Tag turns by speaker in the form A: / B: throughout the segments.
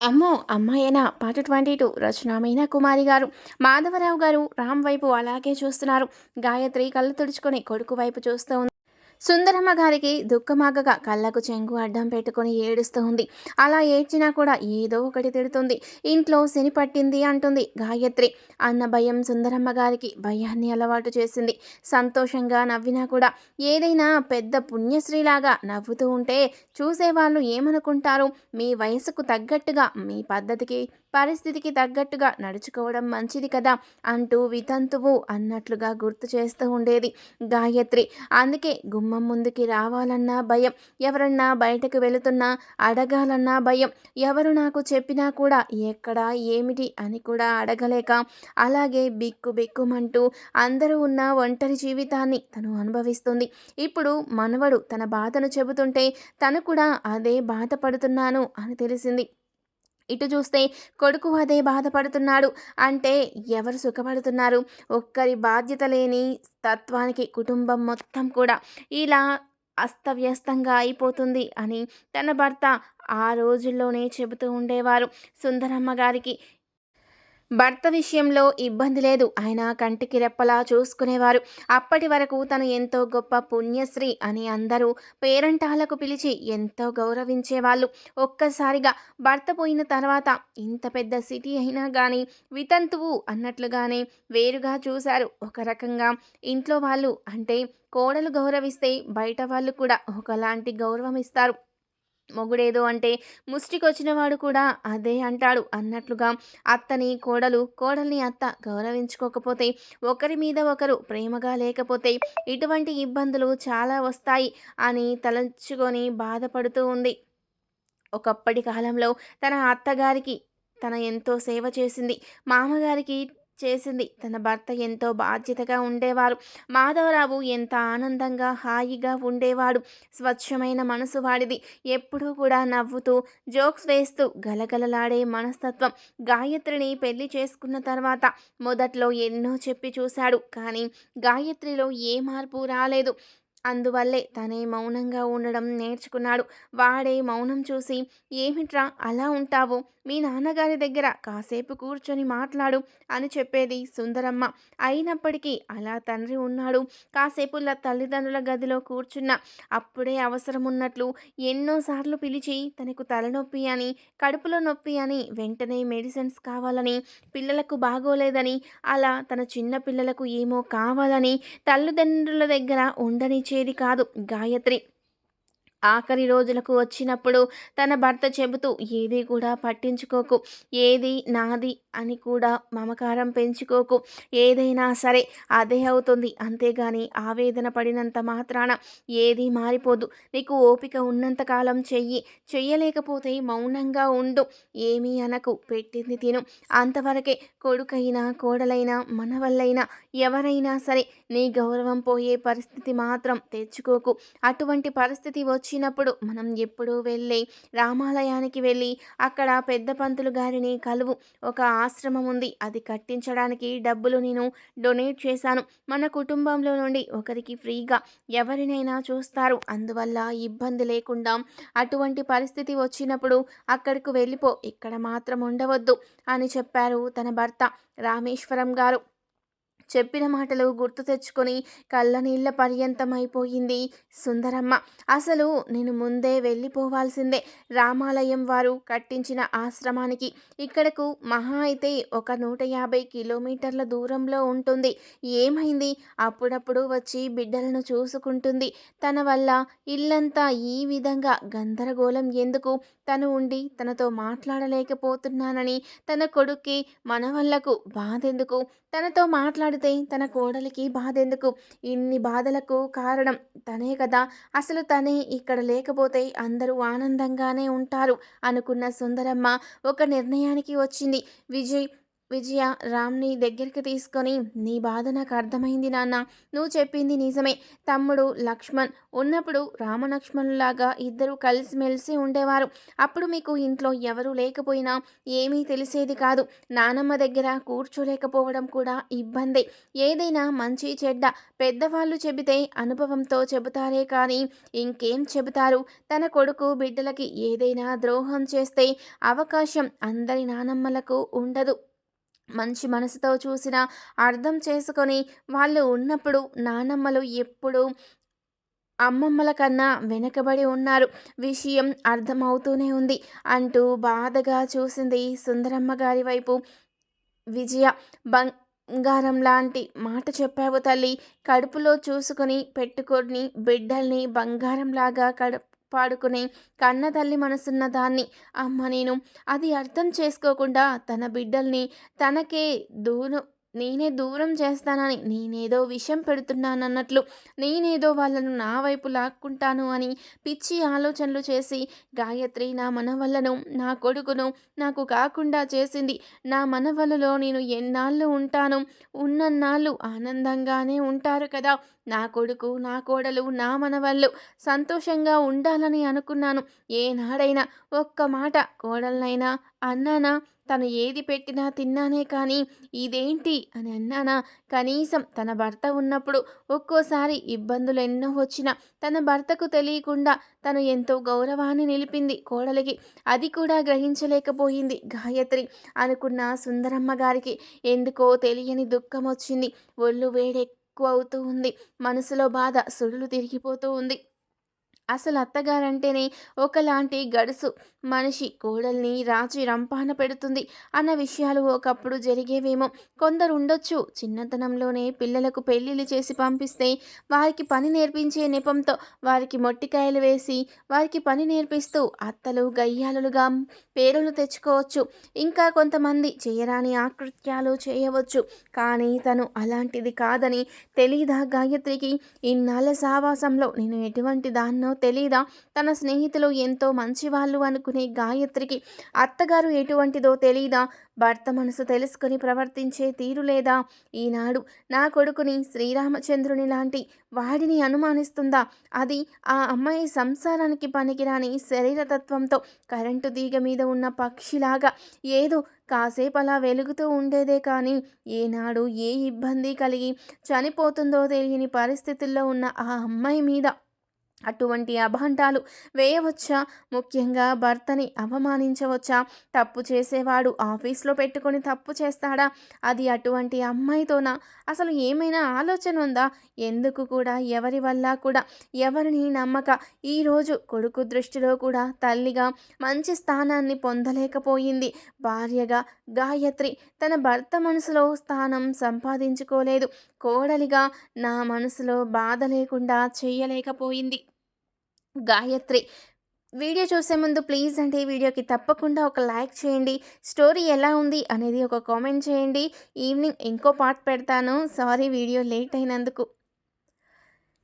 A: అమ్మో! అమ్మాయేనా పార్ట్ 22 రచన మీనా కుమారి గారు. మాధవరావు గారు రామ్ వైపు అలాగే చూస్తున్నారు. గాయత్రి కళ్ళు తుడుచుకొని కొడుకు వైపు చూస్తూ సుందరమ్మ గారికి దుఃఖమాగగా కళ్ళకు చెంగు అడ్డం పెట్టుకొని ఏడుస్తూ ఉంది. అలా ఏడ్చినా కూడా ఏదో ఒకటి తిడుతుంది. ఇంట్లో శని పట్టింది అంటుంది గాయత్రి. అన్న భయం సుందరమ్మ గారికి భయాన్ని అలవాటు చేసింది. సంతోషంగా నవ్వినా కూడా ఏదైనా పెద్ద పుణ్యశ్రీలాగా నవ్వుతూ ఉంటే చూసేవాళ్ళు ఏమనుకుంటారు? మీ వయసుకు తగ్గట్టుగా మీ పద్ధతికి పరిస్థితికి తగ్గట్టుగా నడుచుకోవడం మంచిది కదా అంటూ వితంతువు అన్నట్లుగా గుర్తు చేస్తూ ఉండేది గాయత్రి. అందుకే గుమ్మం ముందుకి రావాలన్నా భయం. ఎవరన్నా బయటకు వెళుతున్నా అడగాలన్నా భయం. ఎవరు నాకు చెప్పినా కూడా ఎక్కడ ఏమిటి అని కూడా అడగలేక అలాగే బిక్కు బిక్కుమంటూ అందరూ ఉన్న ఒంటరి జీవితాన్ని తను అనుభవిస్తుంది. ఇప్పుడు మనవడు తన బాధను చెబుతుంటే తను కూడా అదే బాధపడుతున్నాను అని తెలిసింది. ఇటు చూస్తే కొడుకు అదే బాధపడుతున్నాడు. అంటే ఎవరు సుఖపడుతున్నారు? ఒక్కరి బాధ్యత లేని తత్వానికి కుటుంబం మొత్తం కూడా ఇలా అస్తవ్యస్తంగా అయిపోతుంది అని తన భర్త ఆ రోజుల్లోనే చెబుతూ ఉండేవారు. సుందరమ్మ గారికి భర్త విషయంలో ఇబ్బంది లేదు. ఆయన కంటికి రెప్పలా చూసుకునేవారు. అప్పటి వరకు తను ఎంతో గొప్ప పుణ్యశ్రీ అని అందరూ పేరంటాలకు పిలిచి ఎంతో గౌరవించేవాళ్ళు. ఒక్కసారిగా భర్త పోయిన తర్వాత ఇంత పెద్ద సిటీ అయినా కానీ వితంతువు అన్నట్లుగానే వేరుగా చూశారు. ఒక రకంగా ఇంట్లో వాళ్ళు అంటే కోడలు గౌరవిస్తే బయట వాళ్ళు కూడా ఒకలాంటి గౌరవం ఇస్తారు. మొగుడేదో అంటే ముష్టికొచ్చినవాడు కూడా అదే అంటాడు. అన్నట్లుగా అత్తని కోడలు కోడల్ని అత్త గౌరవించుకోకపోతే ఒకరి మీద ఒకరు ప్రేమగా లేకపోతే ఇటువంటి ఇబ్బందులు చాలా వస్తాయి అని తలంచుకొని బాధపడుతూ ఉంది. ఒకప్పటి కాలంలో తన అత్తగారికి తన ఎంతో సేవ చేసింది. మామగారికి చేసింది. తన భర్త ఎంతో బాధ్యతగా ఉండేవారు. మాధవరావు ఎంత ఆనందంగా హాయిగా ఉండేవాడు. స్వచ్ఛమైన మనసు వాడిది. ఎప్పుడూ కూడా నవ్వుతూ జోక్స్ వేస్తూ గలగలలాడే మనస్తత్వం. గాయత్రిని పెళ్ళి చేసుకున్న తర్వాత మొదట్లో ఎన్నో చెప్పి చూశాడు. కానీ గాయత్రిలో ఏ మార్పు రాలేదు. అందువల్లే తనే మౌనంగా ఉండడం నేర్చుకున్నాడు. వాడే మౌనం చూసి ఏమిట్రా అలా ఉంటావు? మీ నాన్నగారి దగ్గర కాసేపు కూర్చొని మాట్లాడు అని చెప్పేది సుందరమ్మ. అయినప్పటికీ అలా తండ్రి ఉన్నాడు. కాసేపు తల్లిదండ్రుల గదిలో కూర్చున్న అప్పుడే అవసరం ఉన్నట్లు ఎన్నోసార్లు పిలిచి తనకు తలనొప్పి అని కడుపులో నొప్పి అని వెంటనే మెడిసిన్స్ కావాలని పిల్లలకు బాగోలేదని అలా తన చిన్న పిల్లలకు ఏమో కావాలని తల్లిదండ్రుల దగ్గర చేసేది కాదు. గాయత్రి ఆఖరి రోజులకు వచ్చినప్పుడు తన భర్త చెబుతూ ఏది కూడా పట్టించుకోకు. ఏది నాది అని కూడా మమకారం పెంచుకోకు. ఏదైనా సరే అదే అవుతుంది. అంతేగాని ఆవేదన పడినంత మాత్రాన ఏది మారిపోదు. నీకు ఓపిక ఉన్నంతకాలం చెయ్యి. చెయ్యలేకపోతే మౌనంగా ఉండు. ఏమీ అనకు. పెట్టింది తిను. అంతవరకే కొడుకైనా కోడలైనా మనవల్లైనా ఎవరైనా సరే నీ గౌరవం పోయే పరిస్థితి మాత్రం తెచ్చుకోకు. అటువంటి పరిస్థితి వచ్చినప్పుడు మనం ఎప్పుడూ వెళ్ళి రామాలయానికి వెళ్ళి అక్కడ పెద్ద పంతులు గారిని కలువు. ఒక ఆశ్రమం ఉంది. అది కట్టించడానికి డబ్బులు నేను డొనేట్ చేశాను. మన కుటుంబంలో నుండి ఒకరికి ఫ్రీగా ఎవరినైనా చూస్తారు. అందువల్ల ఇబ్బంది లేకుండా అటువంటి పరిస్థితి వచ్చినప్పుడు అక్కడికి వెళ్ళిపో. ఇక్కడ మాత్రం ఉండవద్దు అని చెప్పారు తన భర్త రామేశ్వరం గారు. చెప్పిన మాటలు గుర్తు తెచ్చుకొని కళ్ళనీళ్ళ పర్యంతమైపోయింది సుందరమ్మ. అసలు నేను ముందే వెళ్ళిపోవాల్సిందే రామాలయం వారు కట్టించిన ఆశ్రమానికి. ఇక్కడకు మహా అయితే ఒక నూట యాభై కిలోమీటర్ల దూరంలో ఉంటుంది. ఏమైంది? అప్పుడప్పుడు వచ్చి బిడ్డలను చూసుకుంటుంది. తన వల్ల ఇల్లంతా ఈ విధంగా గందరగోళం ఎందుకు? తను ఉండి తనతో మాట్లాడలేకపోతున్నానని తన కొడుక్కి మనవళ్ళకు బాధెందుకు? తనతో మాట్లాడితే తన కోడలికి బాధ ఎందుకు ఇన్ని బాధలకు కారణం తనే కదా. అసలు తనే ఇక్కడ లేకపోతే అందరూ ఆనందంగానే ఉంటారు అనుకున్న సుందరమ్మ ఒక నిర్ణయానికి వచ్చింది. విజయ్ విజయ రామ్ని దగ్గరికి తీసుకొని నీ బాధ నాకు అర్థమైంది నాన్న. నువ్వు చెప్పింది నిజమే. తమ్ముడు లక్ష్మణ్ ఉన్నప్పుడు రామలక్ష్మణులాగా ఇద్దరు కలిసిమెలిసి ఉండేవారు. అప్పుడు మీకు ఇంట్లో ఎవరు లేకపోయినా ఏమీ తెలిసేది కాదు. నానమ్మ దగ్గర కూర్చోలేకపోవడం కూడా ఇబ్బందే. ఏదైనా మంచి చెడ్డ పెద్దవాళ్ళు చెబితే అనుభవంతో చెబుతారే కానీ ఇంకేం చెబుతారు? తన కొడుకు బిడ్డలకి ఏదైనా ద్రోహం చేస్తే అవకాశం అందరి నానమ్మలకు ఉండదు. మంచి మనసుతో చూసినా అర్థం చేసుకొని వాళ్ళు ఉన్నప్పుడు నానమ్మలు ఎప్పుడు అమ్మమ్మల కన్నా వెనకబడి ఉన్నారు. విషయం అర్థమవుతూనే ఉంది అంటూ బాధగా చూసింది సుందరమ్మ గారి వైపు విజయ. బంగారం లాంటి మాట చెప్పావు తల్లి. కడుపులో చూసుకొని పెట్టుకొని బిడ్డల్ని బంగారంలాగా కడుపు పాడుకుని కన్న తల్లి మనసున్న దాన్ని అమ్మ నేను అది అర్థం చేసుకోకుండా తన బిడ్డల్ని తనకే దూరం నేనే దూరం చేస్తానని నేనేదో విషం పెడుతున్నానన్నట్లు నేనేదో వాళ్ళను నా వైపు లాక్కుంటాను అని పిచ్చి ఆలోచనలు చేసి గాయత్రి నా మనవలను నా కొడుకును నాకు కాకుండా చేసింది. నా మనవలలో నేను ఎన్నాళ్ళు ఉంటాను? ఉన్నన్నాళ్ళు ఆనందంగానే ఉంటారు కదా? నా కొడుకు నా కోడలు నా మనవళ్ళు సంతోషంగా ఉండాలని అనుకున్నాను. ఏనాడైనా ఒక్క మాట కోడలనైనా అన్నానా తను ఏది పెట్టినా తిన్నానే కానీ ఇదేంటి అని అన్నానా. కనీసం తన భర్త ఉన్నప్పుడు ఒక్కోసారి ఇబ్బందులు ఎన్నో వచ్చినా తన భర్తకు తెలియకుండా తను ఎంతో గౌరవాన్ని నిలిపింది కోడలికి. అది కూడా గ్రహించలేకపోయింది గాయత్రి అనుకున్న సుందరమ్మ గారికి. ఎందుకో తెలియని దుఃఖం వచ్చింది. ఒళ్ళు వేడెక్కువ అవుతూ ఉంది. మనసులో బాధ సుడులు తిరిగిపోతూ ఉంది. అసలు అత్తగారంటేనే ఒకలాంటి గడుసు. మనిషి కోడల్ని రాచి రంపాన పెడుతుంది. అన్న విషయాలు ఒకప్పుడు జరిగేవేమో. కొందరు ఉండొచ్చు. చిన్నతనంలోనే పిల్లలకు పెళ్ళిళ్ళు చేసి పంపిస్తే వారికి పని నేర్పించే నెపంతో వారికి మొట్టికాయలు వేసి వారికి పని నేర్పిస్తూ అత్తలు గయ్యాలుగా పేరులు తెచ్చుకోవచ్చు. ఇంకా కొంతమంది చేయరాని ఆకృత్యాలు చేయవచ్చు. కానీ తను అలాంటిది కాదని తెలీదా గాయత్రికి? ఇన్నాళ్ళ సావాసంలో నేను ఎటువంటి దాన్నో తెలీదా? తన స్నేహితులు ఎంతో మంచివాళ్ళు అనుకుని గాయత్రికి అత్తగారు ఎటువంటిదో తెలీదా? భర్త మనసు తెలుసుకుని ప్రవర్తించే తీరు లేదా? ఈనాడు నా కొడుకుని శ్రీరామచంద్రుని లాంటి వాడిని అనుమానిస్తుందా? అది ఆ అమ్మాయి సంసారానికి పనికిరాని శరీరతత్వంతో కరెంటు తీగ మీద ఉన్న పక్షిలాగా ఏదో కాసేపు అలా వెలుగుతూ ఉండేదే కానీ ఏనాడు ఏ ఇబ్బంది కలిగి చనిపోతుందో తెలియని పరిస్థితుల్లో ఉన్న ఆ అమ్మాయి మీద అటువంటి అభాండాలు వేయవచ్చా? ముఖ్యంగా భర్తని అవమానించవచ్చా? తప్పు చేసేవాడు ఆఫీస్లో పెట్టుకొని తప్పు చేస్తాడా? అది అటువంటి అమ్మాయితోనా? అసలు ఏమైనా ఆలోచన ఉందా? ఎందుకు కూడా ఎవరి వల్ల కూడా ఎవరిని నమ్మక? ఈరోజు కొడుకు దృష్టిలో కూడా తల్లిగా మంచి స్థానాన్ని పొందలేకపోయింది. భార్యగా గాయత్రి తన భర్త మనసులో స్థానం సంపాదించుకోలేదు. కోడలిగా నా మనసులో బాధ లేకుండా చేయలేకపోయింది. గాయత్రి. వీడియో చూసే ముందు ప్లీజ్ అంటే వీడియోకి తప్పకుండా ఒక లైక్ చేయండి. స్టోరీ ఎలా ఉంది అనేది ఒక కామెంట్ చేయండి. ఈవినింగ్ ఇంకో పార్ట్ పెడతాను. సారీ వీడియో లేట్ అయినందుకు.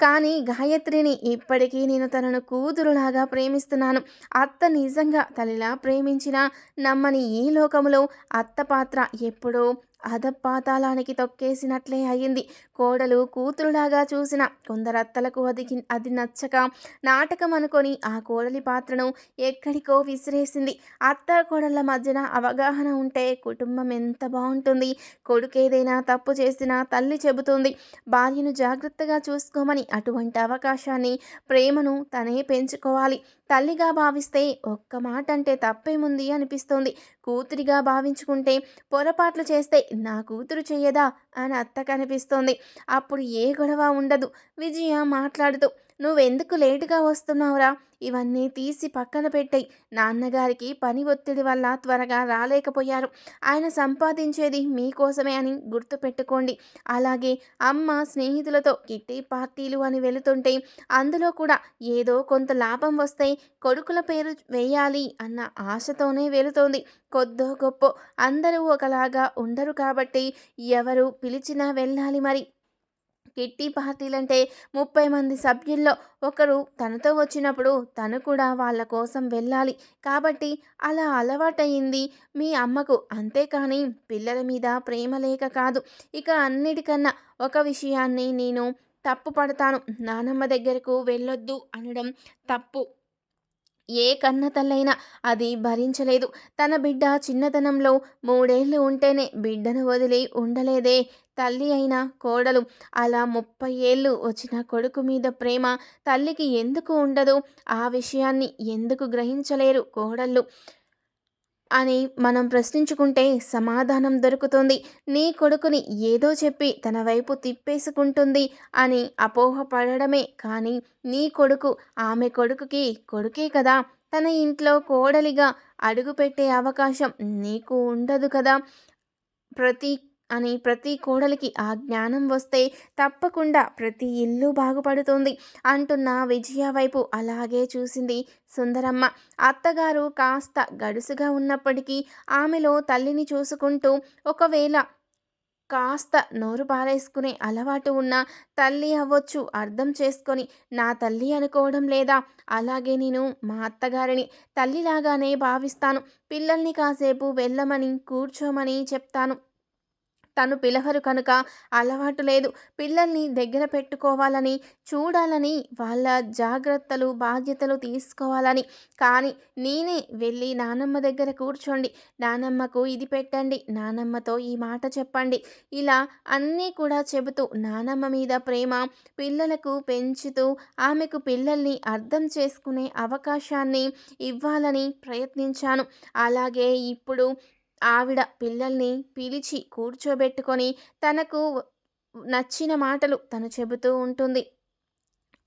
A: కానీ గాయత్రిని ఇప్పటికీ నేను తనను కూతురులాగా ప్రేమిస్తున్నాను. అత్త నిజంగా తల్లిలా ప్రేమించిన నమ్మని ఈ లోకములో అత్త పాత్ర ఎప్పుడో అధపాతాళానికి తొక్కేసినట్లే అయింది. కోడలు కూతురులాగా చూసిన కొందరత్తలకు అది అది నచ్చక నాటకం అనుకొని ఆ కోడలి పాత్రను ఎక్కడికో విసిరేసింది. అత్త కోడళ్ళ మధ్యన అవగాహన ఉంటే కుటుంబం ఎంత బాగుంటుంది. కొడుకు ఏదైనా తప్పు చేసినా తల్లి చెబుతుంది. భార్యను జాగ్రత్తగా చూసుకోమని అటువంటి అవకాశాన్ని ప్రేమను తనే పెంచుకోవాలి. తల్లిగా భావిస్తే ఒక్క మాట అంటే తప్పేముంది అనిపిస్తోంది. కూతురిగా భావించుకుంటే పొరపాట్లు చేస్తే నా కూతురు చెయ్యదా అని అత్త కనిపిస్తోంది. అప్పుడు ఏ గొడవ ఉండదు. విజయ మాట్లాడుతూ నువ్వెందుకు లేటుగా వస్తున్నావురా? ఇవన్నీ తీసి పక్కన పెట్టాయి. నాన్నగారికి పని ఒత్తిడి వల్ల త్వరగా రాలేకపోయారు. ఆయన సంపాదించేది మీకోసమే అని గుర్తుపెట్టుకోండి. అలాగే అమ్మ స్నేహితులతో కిట్టి పార్టీలు అని వెళుతుంటే అందులో కూడా ఏదో కొంత లాభం వస్తే కొడుకుల పేరు వేయాలి అన్న ఆశతోనే వెళుతోంది. కొద్దో గొప్ప అందరూ ఒకలాగా ఉండరు కాబట్టి ఎవరు పిలిచినా వెళ్ళాలి మరి. కిట్టి పార్టీలంటే ముప్పై మంది సభ్యుల్లో ఒకరు తనతో వచ్చినప్పుడు తను కూడా వాళ్ళ కోసం వెళ్ళాలి. కాబట్టి అలా అలవాటయింది మీ అమ్మకు. అంతేకాని పిల్లల మీద ప్రేమ లేక కాదు. ఇక అన్నిటికన్నా ఒక విషయాన్ని నేను తప్పు పడతాను నానమ్మ దగ్గరకు వెళ్ళొద్దు అనడం తప్పు. ఏ కన్నతల్లైనా అది భరించలేదు. తన బిడ్డ చిన్నతనంలో మూడేళ్ళు ఉంటేనే బిడ్డను వదిలి ఉండలేదే. తల్లి అయిన కోడలు అలా ముప్పై ఏళ్ళు వచ్చిన కొడుకు మీద ప్రేమ తల్లికి ఎందుకు ఉండదు? ఆ విషయాన్ని ఎందుకు గ్రహించలేరు కోడళ్ళు? అని మనం ప్రశ్నించుకుంటే సమాధానం దొరుకుతుంది. నీ కొడుకుని ఏదో చెప్పి తన వైపు తిప్పేసుకుంటుంది అని అపోహపడమే కానీ నీ కొడుకు ఆమె కొడుకుకి కొడుకే కదా. తన ఇంట్లో కోడలిగా అడుగుపెట్టే అవకాశం నీకు ఉండదు కదా. ప్రతి అని ప్రతి కోడలికి ఆ జ్ఞానం వస్తే తప్పకుండా ప్రతి ఇల్లు బాగుపడుతుంది అంటున్న విజయ వైపు అలాగే చూసింది సుందరమ్మ. అత్తగారు కాస్త గడుసుగా ఉన్నప్పటికీ ఆమెలో తల్లిని చూసుకుంటూ ఒకవేళ కాస్త నోరు పారేసుకునే అలవాటు ఉన్న తల్లి అవ్వచ్చు అర్థం చేసుకొని నా తల్లి అనుకోవడం లేదా? అలాగే నేను మా అత్తగారిని తల్లిలాగానే భావిస్తాను. పిల్లల్ని కాసేపు వెళ్ళమని కూర్చోమని చెప్తాను. తను పిలవరు కనుక అలవాటు లేదు. పిల్లల్ని దగ్గర పెట్టుకోవాలని చూడాలని వాళ్ళ జాగ్రత్తలు బాధ్యతలు తీసుకోవాలని. కానీ నేనే వెళ్ళి నానమ్మ దగ్గర కూర్చోండి. నానమ్మకు ఇది పెట్టండి నానమ్మతో ఈ మాట చెప్పండి. ఇలా అన్నీ కూడా చెబుతూ నానమ్మ మీద ప్రేమ పిల్లలకు పెంచుతూ ఆమెకు పిల్లల్ని అర్థం చేసుకునే అవకాశాన్ని ఇవ్వాలని ప్రయత్నించాను. అలాగే ఇప్పుడు ఆవిడ పిల్లల్ని పిలిచి కూర్చోబెట్టుకొని తనకు నచ్చిన మాటలు తను చెబుతూ ఉంటుంది.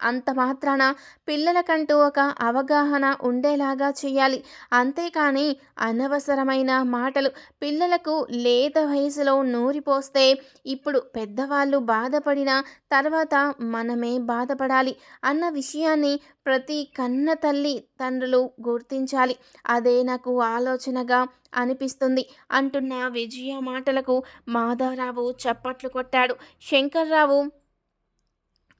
A: అంత మాత్రాన పిల్లలకంటూ ఒక అవగాహన ఉండేలాగా చేయాలి అంతేకాని అనవసరమైన మాటలు పిల్లలకు లేత వయసులో నూరిపోస్తే ఇప్పుడు పెద్దవాళ్ళు బాధపడిన తర్వాత మనమే బాధపడాలి అన్న విషయాన్ని ప్రతి కన్న తల్లి తండ్రులు గుర్తించాలి. అదే నాకు ఆలోచనగా అనిపిస్తుంది. అంటున్న విజయ మాటలకు మాధవరావు చప్పట్లు కొట్టాడు. శంకర్రావు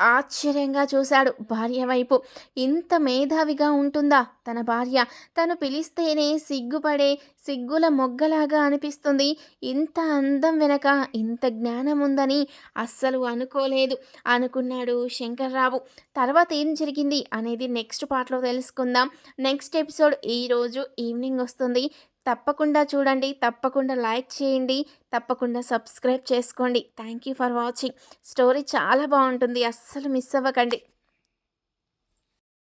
A: ఆశ్చర్యంగా చూశాడు భార్య వైపు. ఇంత మేధావిగా ఉంటుందా తన భార్య? తను పిలిస్తేనే సిగ్గుపడే సిగ్గుల మొగ్గలాగా అనిపిస్తుంది. ఇంత అందం వెనక ఇంత జ్ఞానం ఉందని అస్సలు అనుకోలేదు. అనుకున్నాడు శంకర్రావు. తర్వాత ఏం జరిగింది అనేది నెక్స్ట్ పార్ట్లో తెలుసుకుందాం. నెక్స్ట్ ఎపిసోడ్ ఈరోజు ఈవినింగ్ వస్తుంది. తప్పకుండా చూడండి తప్పకుండా లైక్ చేయండి తప్పకుండా సబ్స్క్రైబ్ చేసుకోండి. Thank you for watching. Story చాలా బాగుంటుంది అస్సలు మిస్ అవ్వకండి.